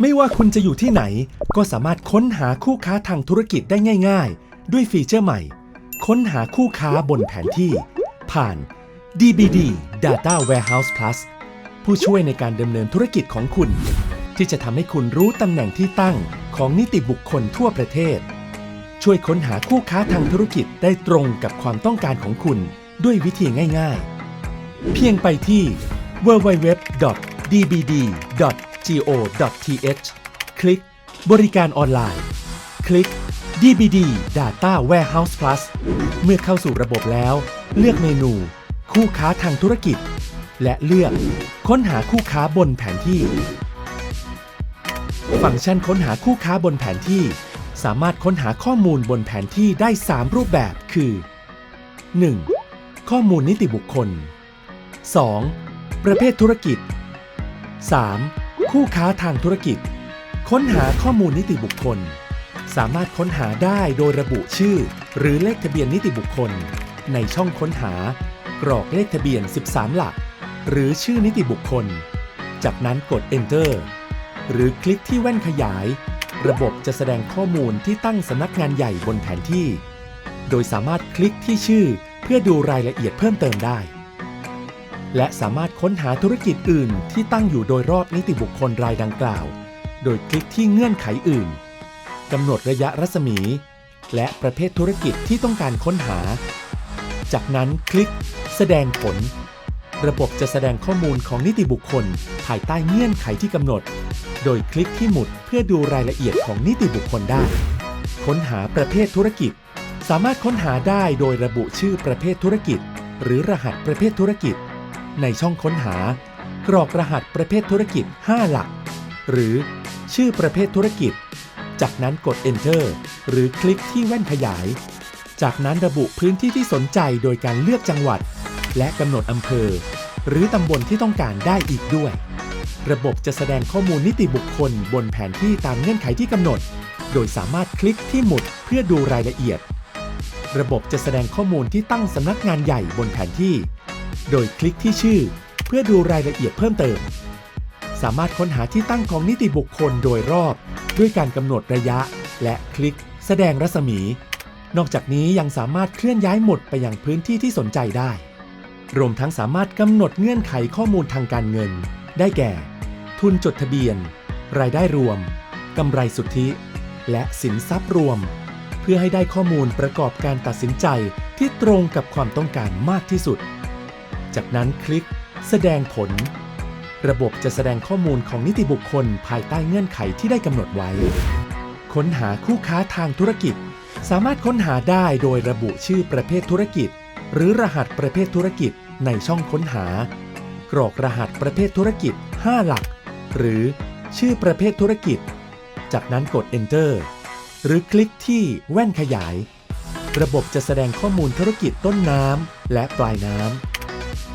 ไม่ว่าคุณจะอยู่ที่ไหน ก็สามารถค้นหาคู่ค้าทางธุรกิจได้ง่าย ๆ ด้วยฟีเจอร์ใหม่ ค้นหาคู่ค้าบนแผนที่ ผ่าน DBD Data Warehouse Plus ผู้ช่วยในการดำเนินธุรกิจของคุณ ที่จะทำให้คุณรู้ตำแหน่งที่ตั้งของนิติบุคคลทั่วประเทศ ช่วยค้นหาคู่ค้าทางธุรกิจได้ตรงกับความต้องการของคุณด้วยวิธีง่าย ๆ เพียงไปที่ www.dbd. dbd.go.th คลิก บริการออนไลน์ คลิก DBD Data Warehouse Plus เมื่อเข้าสู่ระบบแล้ว เลือกเมนู คู่ค้าทางธุรกิจ และเลือก ค้นหาคู่ค้าบนแผนที่ ฟังก์ชันค้นหาคู่ค้าบนแผนที่ สามารถค้นหาข้อมูลบนแผนที่ได้ 3 รูปแบบคือ 1. ข้อมูลนิติบุคคล 2. ประเภทธุรกิจ 3. คู่ค้าทางธุรกิจ ค้นหาข้อมูลนิติบุคคล สามารถค้นหาได้โดยระบุชื่อ หรือเลขทะเบียนนิติบุคคล ในช่องค้นหา กรอกเลขทะเบียน 13 หลัก หรือชื่อนิติบุคคล จากนั้นกด Enter หรือคลิกที่แว่นขยาย ระบบจะแสดงข้อมูลที่ตั้งสำนักงานใหญ่บนแผนที่ โดยสามารถคลิกที่ชื่อเพื่อดูรายละเอียดเพิ่มเติมได้ และสามารถค้นหาธุรกิจอื่นที่ตั้งอยู่โดยรอบนิติบุคคลรายดังกล่าว โดยคลิกที่เงื่อนไขอื่นกำหนดระยะรัศมี และประเภทธุรกิจที่ต้องการค้นหา จากนั้นคลิก แสดงผล ระบบจะแสดงข้อมูลของนิติบุคคล ภายใต้เงื่อนไขที่กำหนด โดยคลิกที่หมุดเพื่อดูรายละเอียดของนิติบุคคลได้ ค้นหาประเภทธุรกิจ สามารถค้นหาได้โดยระบุชื่อประเภทธุรกิจ หรือรหัสประเภทธุรกิจ ในช่องค้นหา กรอกรหัสประเภทธุรกิจ 5 หลัก หรือชื่อประเภทธุรกิจ จากนั้นกด Enter หรือคลิกที่แว่นขยาย จากนั้นระบุพื้นที่ที่สนใจโดยการเลือกจังหวัด และกำหนดอำเภอ หรือตำบลที่ต้องการได้อีกด้วย ระบบจะแสดงข้อมูลนิติบุคคลบนแผนที่ตามเงื่อนไขที่กำหนด โดยสามารถคลิกที่หมุดเพื่อดูรายละเอียด ระบบจะแสดงข้อมูลที่ตั้งสำนักงานใหญ่บนแผนที่ โดยคลิกที่ชื่อ เพื่อดูรายละเอียดเพิ่มเติม สามารถค้นหาที่ตั้งของนิติบุคคลโดยรอบ ด้วยการกำหนดระยะ และคลิก แสดงรัศมี นอกจากนี้ยังสามารถเคลื่อนย้ายหมดไปยังพื้นที่ที่สนใจได้ รวมทั้งสามารถกำหนดเงื่อนไขข้อมูลทางการเงิน ได้แก่ ทุนจดทะเบียน รายได้รวมกำไรสุทธิ และสินทรัพย์รวม เพื่อให้ได้ข้อมูลประกอบการตัดสินใจที่ตรงกับความต้องการมากที่สุด จากนั้นคลิก แสดงผล ระบบจะแสดงข้อมูลของนิติบุคคลภายใต้เงื่อนไขที่ได้กำหนดไว้ ค้นหาคู่ค้าทางธุรกิจ สามารถค้นหาได้โดยระบุชื่อประเภทธุรกิจ หรือรหัสประเภทธุรกิจในช่องค้นหา กรอกรหัสประเภทธุรกิจ 5 หลัก หรือชื่อประเภทธุรกิจ จากนั้นกด Enter หรือคลิกที่แว่นขยาย ระบบจะแสดงข้อมูลธุรกิจต้นน้ำและปลายน้ำ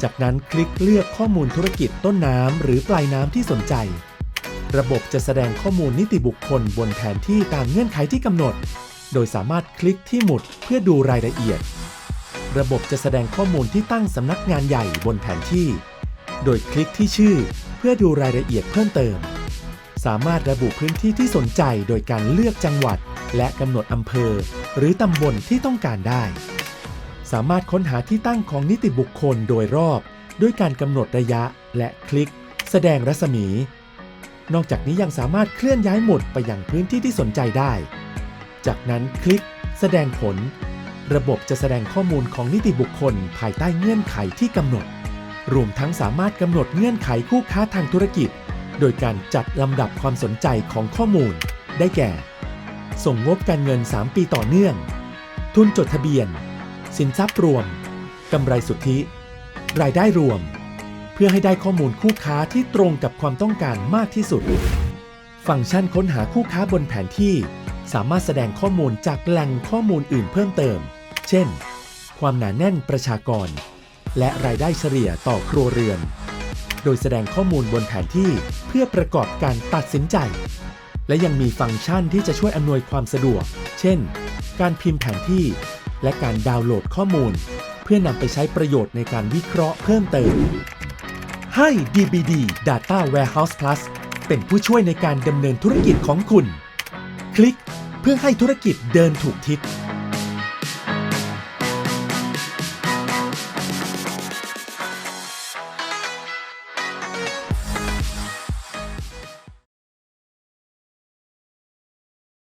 จากนั้นคลิกเลือกข้อมูลธุรกิจต้นน้ำหรือปลายน้ำที่สนใจ ระบบจะแสดงข้อมูลนิติบุคคลบนแผนที่ตามเงื่อนไขที่กำหนด โดยสามารถคลิกที่หมุดเพื่อดูรายละเอียด ระบบจะแสดงข้อมูลที่ตั้งสำนักงานใหญ่บนแผนที่ โดยคลิกที่ชื่อ เพื่อดูรายละเอียดเพิ่มเติม สามารถระบุพื้นที่ที่สนใจโดยการเลือกจังหวัด และกำหนดอำเภอ หรือตำบลที่ต้องการได้ สามารถค้นหาที่ตั้งของนิติบุคคลโดยรอบ ด้วยการกำหนดระยะและคลิก แสดงรัศมี นอกจากนี้ยังสามารถเคลื่อนย้ายหมุดไปยังพื้นที่ที่สนใจได้ จากนั้นคลิก แสดงผล ระบบจะแสดงข้อมูลของนิติบุคคลภายใต้เงื่อนไขที่กำหนด รวมทั้งสามารถกำหนดเงื่อนไขคู่ค้าทางธุรกิจ โดยการจัดลำดับความสนใจของข้อมูล ได้แก่ ส่งงบการเงิน 3 ปีต่อเนื่อง ทุนจดทะเบียน สินทรัพย์รวม กำไรสุทธิ รายได้รวม เพื่อให้ได้ข้อมูลคู่ค้าที่ตรงกับความต้องการมากที่สุด ฟังก์ชันค้นหาคู่ค้าบนแผนที่ สามารถแสดงข้อมูลจากแหล่งข้อมูลอื่นเพิ่มเติม เช่น ความหนาแน่นประชากร และรายได้เฉลี่ยต่อครัวเรือน โดยแสดงข้อมูลบนแผนที่เพื่อประกอบการตัดสินใจ และยังมีฟังก์ชันที่จะช่วยอำนวยความสะดวก เช่น การพิมพ์แผนที่ และการดาวน์โหลดข้อมูล เพื่อนำไปใช้ประโยชน์ในการวิเคราะห์เพิ่มเติม ให้ DBD Data Warehouse Plus เป็นผู้ช่วยในการดำเนินธุรกิจของคุณ คลิกเพื่อให้ธุรกิจเดินถูกทิศ